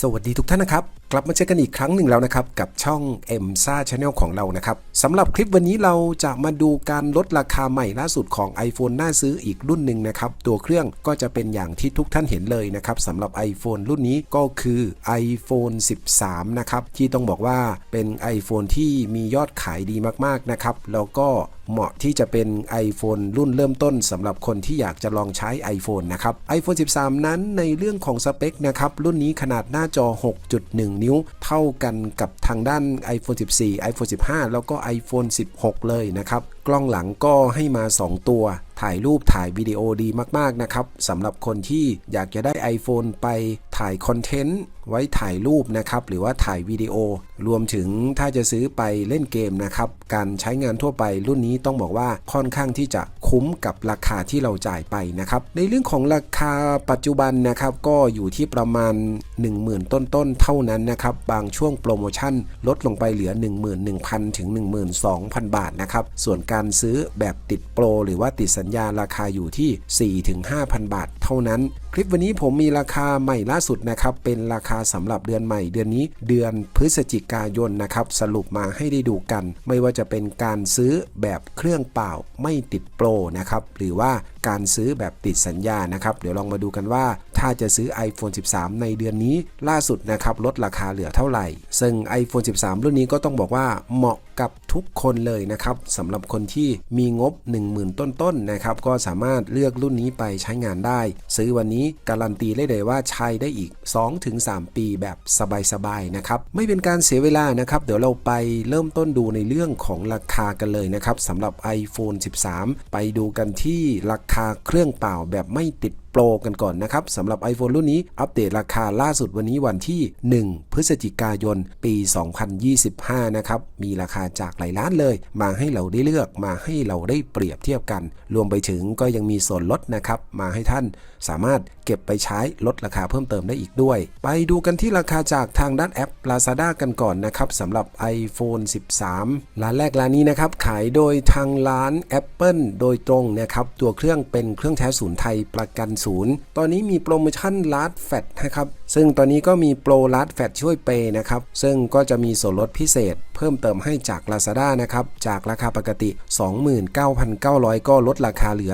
สวัสดีทุกท่านนะครับ กลับมาเจอกันอีกครั้งหนึ่งแล้วนะครับ กับช่อง m s a Channel ของเรานะครับสำหรับคลิปวันนี้เราจะมาดูการลดราคาใหม่ล่าสุดของ iPhone น่าซื้ออีกรุ่นหนึ่งนะครับ ตัวเครื่องก็จะเป็นอย่างที่ทุกท่านเห็นเลยนะครับสำหรับ iPhone รุ่นนี้ก็คือ iPhone 13 นะครับ ที่ต้องบอกว่าเป็น iPhone ที่มียอดขายดีมากๆนะครับแล้วก็เหมาะที่จะเป็น iPhone รุ่นเริ่มต้นสำหรับคนที่อยากจะลองใช้ iPhone นะครับ iPhone 13 นั้นในเรื่องของสเปคนะครับรุ่นนี้ขนาดหน้าจอ 6.1นิ้ว เท่ากันกับทางด้าน iPhone 14 iPhone 15 แล้วก็ iPhone 16 เลยนะครับ กล้องหลังก็ให้มา 2 ตัว ถ่ายรูปถ่ายวิดีโอดีมากๆนะครับสำหรับคนที่อยากจะได้ iPhone ไปถ่ายคอนเทนต์ไว้ถ่ายรูปนะครับหรือว่าถ่ายวิดีโอ รวมถึงถ้าจะซื้อไปเล่นเกมนะครับการใช้งานทั่วไปรุ่นนี้ต้องบอกว่าค่อนข้างที่จะคุ้มกับราคาที่เราจ่ายไปนะครับในเรื่องของราคาปัจจุบันนะครับก็อยู่ที่ประมาณ 10,000 ต้นๆเท่านั้นนะครับบางช่วงโปรโมชั่นลดลงไปเหลือ 11,000 ถึง 12,000 บาทนะครับส่วนการซื้อแบบติดโปรหรือว่าติดสัญญาราคาอยู่ที่ 4-5,000 บาท ท่านั้น คลิปวันนี้ผมมีราคาใหม่ล่าสุดนะครับ เป็นราคาสำหรับเดือนใหม่เดือนนี้เดือนพฤศจิกายนนะครับ สรุปมาให้ได้ดูกัน ไม่ว่าจะเป็นการซื้อแบบเครื่องเปล่าไม่ติดโปรนะครับ หรือว่าการซื้อแบบติดสัญญานะครับ เดี๋ยวลองมาดูกันว่า ถ้าจะซื้อ iPhone 13 ในเดือนนี้ล่าสุดนะครับลดราคาเหลือเท่าไหร่ ซึ่ง iPhone 13 รุ่นนี้ก็ต้องบอกว่าเหมาะกับทุกคนเลยนะครับสำหรับคนที่มีงบ 10,000 ต้นๆนะครับก็สามารถเลือกรุ่นนี้ไปใช้งานได้ซื้อวันนี้การันตีได้เลยว่าใช้ได้อีก 2-3 ปีแบบสบายๆนะครับ ไม่เป็นการเสียเวลานะครับ เดี๋ยวเราไปเริ่มต้นดูในเรื่องของราคากันเลยนะครับสำหรับ iPhone 13 ไปดูกันที่ราคาเครื่องเปล่าแบบไม่ติด โปรกันก่อนนะครับสำหรับ iPhone รุ่นนี้อัปเดตราคาล่าสุดวันนี้วันที่ 1 พฤศจิกายน ปี 2025 นะครับ มีราคาจากหลายร้านเลย มาให้เราได้เลือกมาให้เราได้เปรียบเทียบกัน รวมไปถึงก็ยังมีส่วนลดนะครับ มาให้ท่านสามารถเก็บไปใช้ลดราคาเพิ่มเติมได้อีกด้วย ไปดูกันที่ราคาจากทางด้านแอป Lazada กันก่อนนะครับสำหรับ iPhone 13 ร้านแรกร้านนี้นะครับ ขายโดยทางร้าน Apple โดยตรงนะครับ ตัวเครื่องเป็นเครื่องแท้ศูนย์ไทยประกันศูนย์ตอนนี้มีโปรโมชั่นลาดแฟตนะครับ ซึ่งตอนนี้ก็มีโปรลาดแฟตช่วยเปย์นะครับ ซึ่งก็จะมีส่วนลดพิเศษ เพิ่มเติมให้จาก Lazada นะครับ จากราคาปกติ 29,900 ก็ลดราคาเหลือ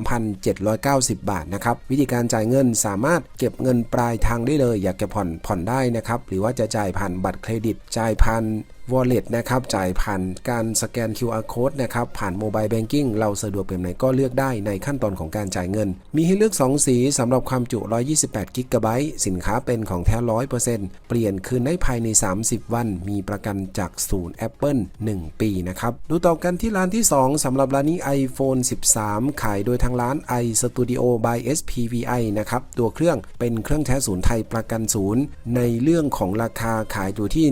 13,790 บาทนะครับ วิธีการจ่ายเงินสามารถเก็บเงินปลายทางได้เลย อยากจะผ่อนผ่อนได้นะครับ หรือว่าจะจ่ายผ่านบัตรเครดิต จ่ายผ่าน Wallet นะครับจ่ายผ่านการสแกน QR Code นะครับผ่านโมบายแบงกิ้งเราสะดวกแบบไหนก็เลือกได้ในขั้นตอนของการจ่ายเงิน มีให้เลือก 2 สีสำหรับความจุ 128 g b สินค้าเป็นของแท้ 100%เปลี่ยนคืนได้ภายใน 30 วัน มีประกันจากศูนย์ Apple 1 ปีนะครับดูต่อกันที่ร้านที่ 2สำหรับร้านนี้ iPhone 13 ขายโดยทางร้าน iStudio by SPVI นะครับตัวเครื่องเป็นเครื่องแท้ศูนย์ไทยประกันศูนย์ในเรื่องของราคาขายอยู่ที่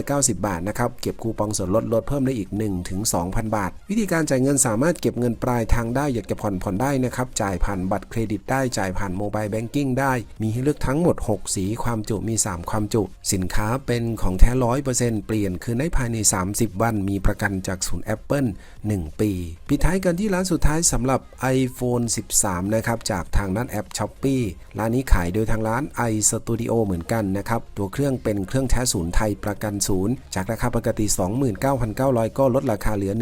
990 บาทนะครับ เก็บคูปองส่วนลดลดเพิ่มได้อีก 1-2,000 บาท วิธีการจ่ายเงินสามารถเก็บเงินปลายทางได้อยากจะผ่อนผ่อนได้นะครับ จ่ายผ่านบัตรเครดิตได้จ่ายผ่านโมบายแบงกิ้งได้ มีให้เลือกทั้งหมด 6 สีความจุมี 3 ความจุ สินค้าเป็นของแท้ร้อยเปอร์เซ็นต์เปลี่ยนคืนได้ภายใน 30 วัน มีประกันจากศูนย์ Apple 1 ปีปิดท้ายกันที่ร้านสุดท้ายสำหรับ iPhone 13 นะครับ จากทางด้านแอป s h o p e e ร้านนี้ขายโดยทางร้าน iStudio เหมือนกันนะครับ ตัวเครื่องเป็นเครื่องแท้ศูนย์ไทยประกันศูนย์จากราคาปกติ 29,900 ก็ลดราคาเหลือ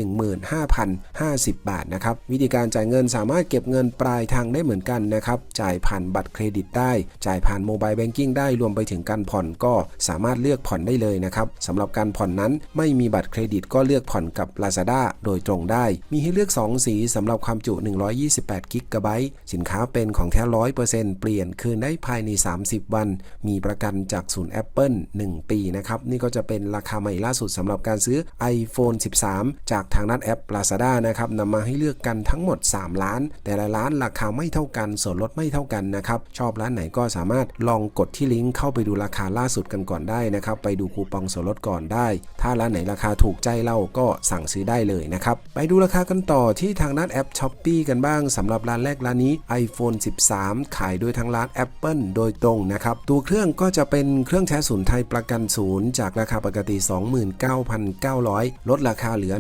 15,050 บาทนะครับ วิธีการจ่ายเงินสามารถเก็บเงินปลายทางได้เหมือนกันนะครับ จ่ายผ่านบัตรเครดิตได้ จ่ายผ่านโมบายแบงกิ้งได้ รวมไปถึงการผ่อนก็สามารถเลือกผ่อนได้เลยนะครับสำหรับการผ่อนนั้นไม่มีบัตรเครดิตก็เลือกผ่อนกับ Lazada โดยตรงได้ มีให้เลือก 2 สีสำหรับความจุ 128 g b สินค้าเป็นของแท้ 100%เปลี่ยนคืนได้ภายใน 30 วัน มีประกันจากศูนย์ Apple 1 ปีนะครับ นี่ก็จะเป็นราคาใหม่ล่าสุดสำหรับการซื้อ iPhone 13 จากทางด้านแอป Lazada นะครับนำมาให้เลือกกันทั้งหมด3ล้าน แต่ละร้านราคาไม่เท่ากัน ส่วนลดไม่เท่ากันนะครับ ชอบร้านไหนก็สามารถลองกดที่ลิงก์เข้าไปดูราคาล่าสุดกันก่อนได้นะครับ ไปดูคูปองส่วนลดก่อนได้ ถ้าร้านไหนราคาถูกใจเราก็สั่งซื้อได้เลยนะครับ ไปดูราคากันต่อที่ทางด้านแอป s h o p e e กันบ้างสำหรับร้านแรกร้านนี้ iPhone 13 ขายโดยทางร้าน Apple โดยตรงนะครับ ตัวเครื่องก็จะเป็นเครื่องแท้ศูนย์ไทยประกันศูนย์จากราคาคาปกติ 29,900 ลดราคาเหลือ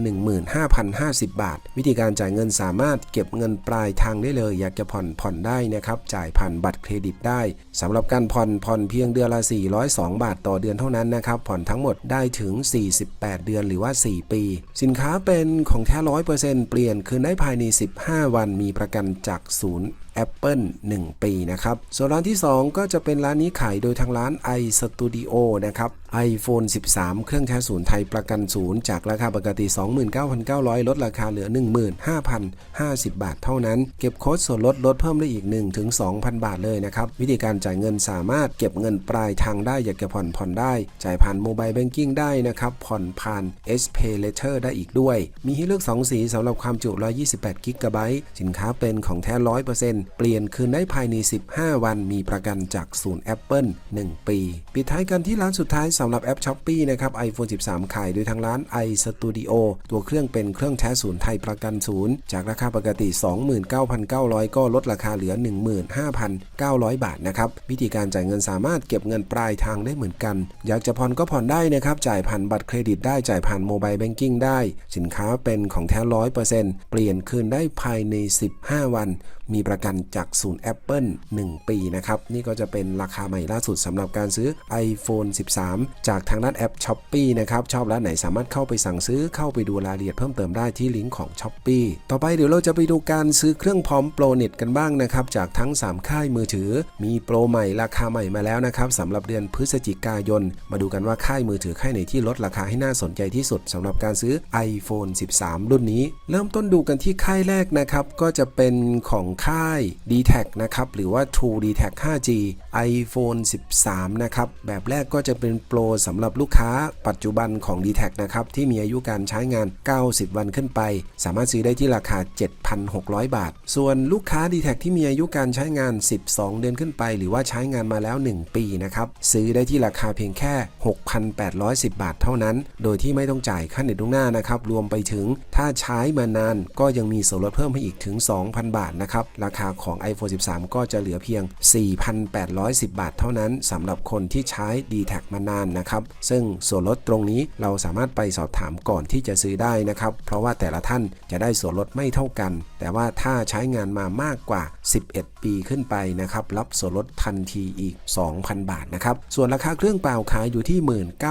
15,050 บาท วิธีการจ่ายเงินสามารถเก็บเงินปลายทางได้เลย อยากจะผ่อนผ่อนได้นะครับ จ่ายผ่านบัตรเครดิตได้สำหรับการผ่อนผ่อนเพียงเดือนละ 402 บาทต่อเดือนเท่านั้นนะครับ ผ่อนทั้งหมดได้ถึง 48 เดือนหรือว่า 4 ปี สินค้าเป็นของแท้ร้อยเปอร์เซ็นต์เปลี่ยนคืนได้ภายใน 15 วันมีประกันจากศูนย์ Apple 1 ปีนะครับ ส่วนร้านที่ 2 ก็จะเป็นร้านนี้ขายโดยทางร้าน iStudio นะครับ iPhone 13 เครื่องใช้ศูนย์ไทยประกันศูนย์จากราคาปกติ 29,900 ลดราคาเหลือ 15,050 บาทเท่านั้น เก็บโค้ดส่วนลดลดเพิ่มได้อีก 1-2,000 บาทเลยนะครับ วิธีการจ่ายเงินสามารถเก็บเงินปลายทางได้ อยากจะผ่อนผ่อนได้ จ่ายผ่านโมบายแบงกิ้งได้นะครับ ผ่อนผ่าน S Pay Later ได้อีกด้วย มีให้เลือก 2 สีสำหรับความจุ 128กิกะไบต์สินค้าเป็นของแท้ 100%เปลี่ยนคืนได้ภายใน 15 วันมีประกันจากศูนย์ Apple 1 ปี ปิดท้ายกันที่ร้านสุดท้ายสำหรับแอป s h อ p e e นะครับ iPhone 13 ขายโดยทางร้าน iStudio ตัวเครื่องเป็นเครื่องแท้ศูนย์ไทยประกันศูนย์ จากราคาปกติ 29,900 ก็ลดราคาเหลือ 15,900 บาทนะครับ วิธีการจ่ายเงินสามารถเก็บเงินปลายทางได้เหมือนกัน อยากจะผ่อนก็ผ่อนได้นะครับ จ่ายผ่านบัตรเครดิตได้จ่ายผ่านโมบายแบงกิ้งได้ สินค้าเป็นของแท้ร้อยเปอร์เซ็นต์เปลี่ยนคืนได้ภายใน 15 วัน มีประกันจากศูนย์ Apple 1 ปีนะครับ นี่ก็จะเป็นราคาใหม่ล่าสุดสำหรับการซื้อ iPhone 13จากทางด้านแอป s h อ p e e นะครับชอบร้านไหนสามารถเข้าไปสั่งซื้อเข้าไปดูรายละเอียดเพิ่มเติมได้ที่ลิงก์ของ s h อ p e e ต่อไปเดี๋ยวเราจะไปดูการซื้อเครื่องพร้อมโปรเน็ตกันบ้างนะครับจากทั้ง 3 ค่ายมือถือ มีโปรใหม่ราคาใหม่มาแล้วนะครับสำหรับเดือนพฤศจิกายน มาดูกันว่าค่ายมือถือค่ายไหนที่ลดราคาให้น่าสนใจที่สุดสำหรับการซื้อ iPhone 13 รุ่นนี้ เริ่มต้นดูกันที่ค่ายแรกนะครับก็จะเป็นของค่าย d t a c นะครับหรือว่า True d t a c 5G iPhone 13 นะครับแบบแรกก็จะเป็นโปรสำหรับลูกค้าปัจจุบันของ d t a c นะครับ ที่มีอายุการใช้งาน 90 วันขึ้นไป สามารถซื้อได้ที่ราคา 7,600 บาท ส่วนลูกค้า d t a c ที่มีอายุการใช้งาน 12 เดือนขึ้นไป หรือว่าใช้งานมาแล้ว 1 ปีนะครับ ซื้อได้ที่ราคาเพียงแค่ 6,810 บาทเท่านั้น โดยที่ไม่ต้องจ่ายค่าเน็ตล่วงหน้านะครับรวมไปถึงถ้าใช้มานานก็ยังมีส่วนลดเพิ่มให้อีกถึง 2,000 บาทนะครับราคาของ iPhone 13 ก็จะเหลือเพียง 4,810 บาทเท่านั้นสำหรับคนที่ใช้ d t แทมานานนะครับ ซึ่งส่วนลดตรงนี้เราสามารถไปสอบถามก่อนที่จะซื้อได้นะครับ เพราะว่าแต่ละท่านจะได้ส่วนลดไม่เท่ากัน แต่ว่าถ้าใช้งานมามากกว่า 11 ปีขึ้นไปนะครับ รับส่วนลดทันทีอีก 2,000 บาทนะครับ ส่วนราคาเครื่องเปล่าขายอยู่ที่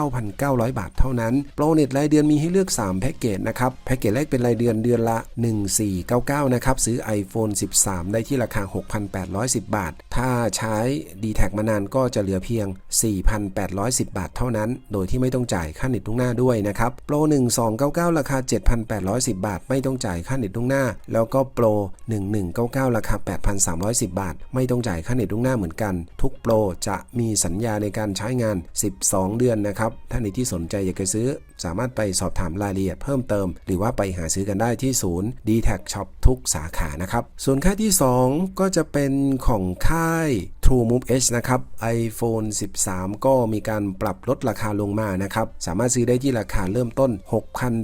19,900 บาทเท่านั้น โปรเน็ตรายเดือนมีให้เลือก 3 แพ็กเกจนะครับ แพ็กเกจแรกเป็นรายเดือนเดือนละ 1499 นะครับ ซื้อ iPhone 13 ได้ที่ราคา 6,810 บาท ถ้าใช้ d t แทมานานก็จะเหลือเพียง 4,810 บาทเท่านั้น โดยที่ไม่ต้องจ่ายค่าเน็ตล่วงหน้าด้วยนะครับโปร 1299 ราคา 7,810 บาท ไม่ต้องจ่ายค่าเน็ตล่วงหน้า แล้วก็โปร 1199 ราคา 8,310 บาท ไม่ต้องจ่ายค่าเน็ตล่วงหน้าเหมือนกัน ทุกโปรจะมีสัญญาในการใช้งาน 12 เดือนนะครับ ท่านในที่สนใจอยากจะซื้อสามารถไปสอบถามรายละเอียดเพิ่มเติม หรือว่าไปหาซื้อกันได้ที่ศูนย์ d t แท Shop ทุกสาขานะครับ ส่วนค่ายที่ 2 ก็จะเป็นของค่าย True Move H นะครับ iPhone 13 ก็มีการปรับลดราคาลงมานะครับ สามารถซื้อได้ที่ราคาเริ่มต้น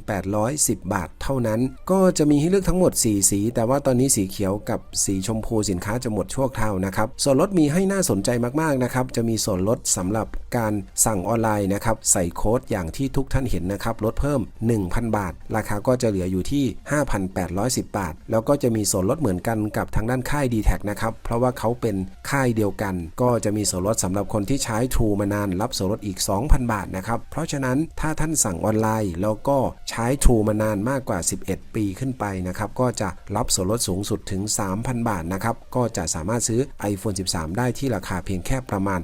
6,810 บาทเท่านั้น ก็จะมีให้เลือกทั้งหมด 4 สี แต่ว่าตอนนี้สีเขียวกับสีชมพูสินค้าจะหมดชั่วคราวนะครับ ส่วนลดมีให้น่าสนใจมากๆนะครับ จะมีส่วนลดสำหรับการสั่งออนไลน์นะครับ ใส่โค้ดอย่างที่ทุกท่านเห็นนะครับลดเพิ่ม 1,000 บาท ราคาก็จะเหลืออยู่ที่ 5,810 บาท แล้วก็จะมีส่วนลดเหมือนกันกับทางด้านค่าย d t แทนะครับ เพราะว่าเขาเป็นค่ายเดียวกัน ก็จะมีส่วนลดสำหรับคนที่ใช้ True มานานรับส่วนลดอีก 2,000 บาทนะครับ เพราะฉะนั้นถ้าท่านสั่งออนไลน์ แล้วก็ใช้ True มานานมากกว่า 11 ปีขึ้นไปนะครับก็จะรับส่วนลดสูงสุดถึง 3,000 บาทนะครับก็จะสามารถซื้อ iPhone 13 ได้ที่ราคาเพียงแค่ประมาณ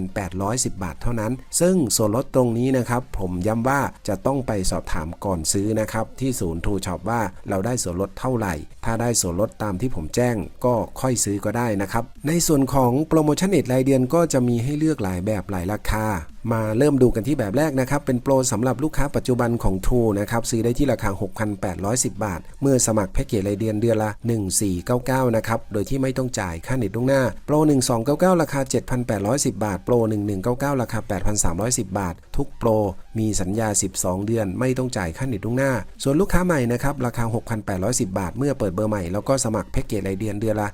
3,810 บาทเท่านั้น ซึ่งส่วนลดตรงนี้นะครับผมย้ำว่าจะต้องไปสอบถามก่อนซื้อนะครับ ที่ศูนย์ทูช็อปว่าเราได้ส่วนลดเท่าไหร่ ถ้าได้ส่วนลดตามที่ผมแจ้งก็ค่อยซื้อก็ได้นะครับ ในส่วนของโปรโมชั่นเน็ตรายเดือนก็จะมีให้เลือกหลายแบบหลายราคา มาเริ่มดูกันที่แบบแรกนะครับ เป็นโปรสำหรับลูกค้าปัจจุบันของ True นะครับ ซื้อได้ที่ราคา 6,810 บาท เมื่อสมัครแพ็กเกจรายเดือนเดือนละ 1499 นะครับ โดยที่ไม่ต้องจ่ายค่าเน็ตล่วงหน้า โปร 1299 ราคา 7,810 บาท โปร 1199 ราคา 8,310 บาท ทุกโปร มีสัญญา 12 เดือน ไม่ต้องจ่ายค่าเน็ตล่วงหน้า ส่วนลูกค้าใหม่นะครับ ราคา 6,810 บาท เมื่อเปิดเบอร์ใหม่ แล้วก็สมัครแพ็กเกจรายเดือนเดือนละ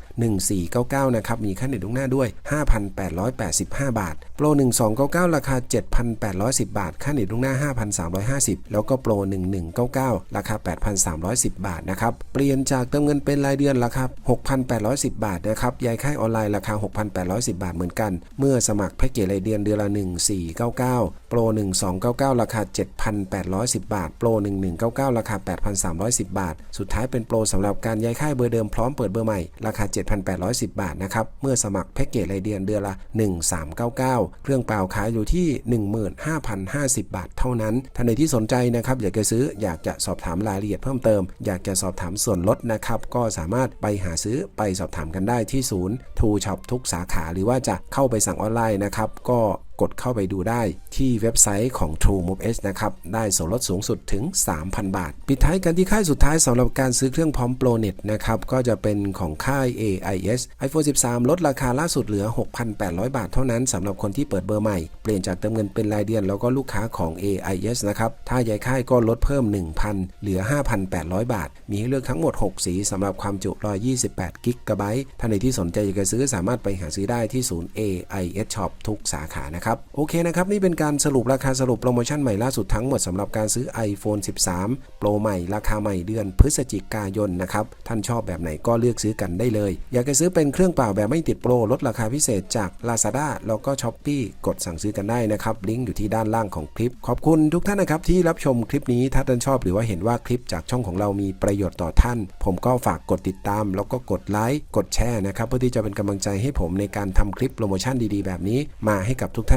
1499 นะครับ มีค่าเน็ตล่วงหน้าด้วย 5,885 บาท โปร 1299 ราคา7,810 บาท ค่าเน็ตล่วงหน้า 5,350 แล้วก็โปร 1199 ราคา 8,310 บาทนะครับ เปลี่ยนจากเติมเงินเป็นรายเดือนราคา6,810 บาทนะครับยายค่ายออนไลน์ราคา 6,810 บาทเหมือนกัน เมื่อสมัครแพ็กเกจรายเดือนเดือนละ 1499 โปร 1299 ราคา 7,810 บาท โปร 1199 ราคา 8,310 บาท สุดท้ายเป็นโปรสำหรับการย้ายค่ายเบอร์เดิมพร้อมเปิดเบอร์ใหม่ ราคา 7,810 บาทนะครับ เมื่อสมัครแพ็กเกจรายเดือนเดือนละ 1399 เครื่องเปล่าขายอยู่ที่15,050 บาทเท่านั้น ท่านใดที่สนใจนะครับอยากจะซื้ออยากจะสอบถามรายละเอียดเพิ่มเติม อยากจะสอบถามส่วนลดนะครับก็สามารถไปหาซื้อไปสอบถามกันได้ที่ศูนย์ทูช็อปทุกสาขาหรือว่าจะเข้าไปสั่งออนไลน์นะครับก็ กดเข้าไปดูได้ที่เว็บไซต์ของ True Move H นะครับ ได้ส่วนลดสูงสุดถึง 3,000 บาท ปิดท้ายกันที่ค่ายสุดท้ายสำหรับการซื้อเครื่องพร้อมโปรเน็ตนะครับ ก็จะเป็นของค่าย AIS iPhone 13 ลดราคาล่าสุดเหลือ 6,800 บาทเท่านั้นสำหรับคนที่เปิดเบอร์ใหม่ เปลี่ยนจากเติมเงินเป็นรายเดือนแล้วก็ลูกค้าของ AIS นะครับถ้าย้ายค่ายก็ลดเพิ่ม 1,000 เหลือ 5,800 บาท มีให้เลือกทั้งหมด 6 สีสำหรับความจุ 128กิกะไบต์ท่านใดที่สนใจอยากจะซื้อสามารถไปหาซื้อได้ที่ศูนย์ AIS Shop ทุกสาขานะครับโอเคนะครับ นี่เป็นการสรุปราคาสรุปโปรโมชั่นใหม่ล่าสุดทั้งหมดสำหรับการซื้อ iPhone 13 Pro ใหม่ ราคาใหม่เดือนพฤศจิกายนนะครับ ท่านชอบแบบไหนก็เลือกซื้อกันได้เลย อยากจะซื้อเป็นเครื่องเปล่าแบบไม่ติดโปรลดราคาพิเศษจาก Lazada แล้วก็ s h อ p e e กดสั่งซื้อกันได้นะครับ ลิงก์อยู่ที่ด้านล่างของคลิป ขอบคุณทุกท่านนะครับที่รับชมคลิปนี้ถ้าท่านชอบหรือว่าเห็นว่าคลิปจากช่องของเรามีประโยชน์ต่อท่าน ผมก็ฝากกดติดตาม แล้วก็กดไลค์กดแชร์นะครับเพื่อที่จะเป็นกำลังใจให้ผมในการทำคลิปโปรโมชั่นดีๆ แบบนี้มาให้กับทุกท่